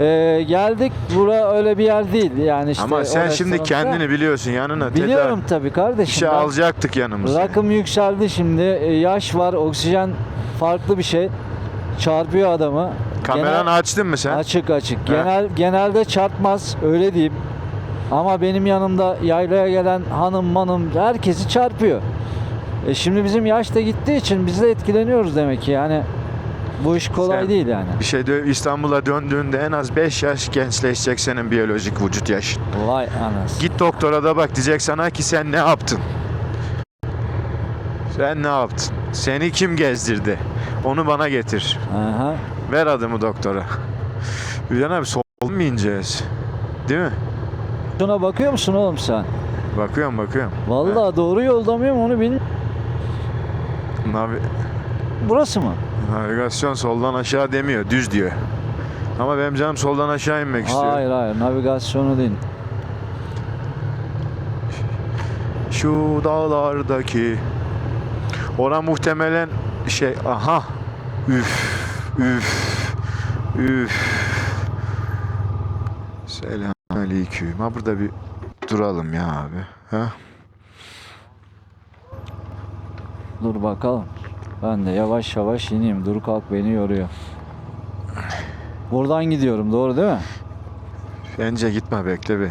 Ee, geldik. Bura öyle bir yer değil. Yani işte Ama sen şimdi kendini biliyorsun yanına. Biliyorum tabii Bir kardeşim. şey Ben- alacaktık yanımıza. Rakım yükseldi şimdi. Ee, Yaş var. Oksijen farklı bir şey. Çarpıyor adamı. Kameranı Genel- açtın mı sen? Açık açık. Genel genelde çarpmaz öyle diyeyim. Ama benim yanımda yaylaya gelen hanım manım herkesi çarpıyor. E şimdi bizim yaş da gittiği için biz de etkileniyoruz demek ki yani. Bu iş kolay Sen- değil yani. Bir şey de İstanbul'a döndüğünde en az 5 yaş gençleşecek senin biyolojik vücut yaşın. Vay anasını. Git doktora da bak diyecek sana ki sen ne yaptın? Sen ne yaptın? Seni kim gezdirdi? Onu bana getir. Aha. Ver adımı doktora. Hülyan abi sol mu ineceğiz? Değil mi? Şuna bakıyor musun oğlum sen? Bakıyorum bakıyorum. Vallahi doğru yolda mıyım onu bilmiyorum. Navi- Burası mı? Navigasyon soldan aşağı demiyor, düz diyor. Ama benim canım soldan aşağı inmek istiyor. Hayır hayır navigasyonu değil. Şu dağlardaki Ora muhtemelen şey aha üf üf üf Selamünaleyküm. Ha burada bir duralım ya abi. Ha? Dur bakalım. Ben de yavaş yavaş ineyim. Dur kalk beni yoruyor. Buradan gidiyorum doğru değil mi? Bence gitme bekle beni.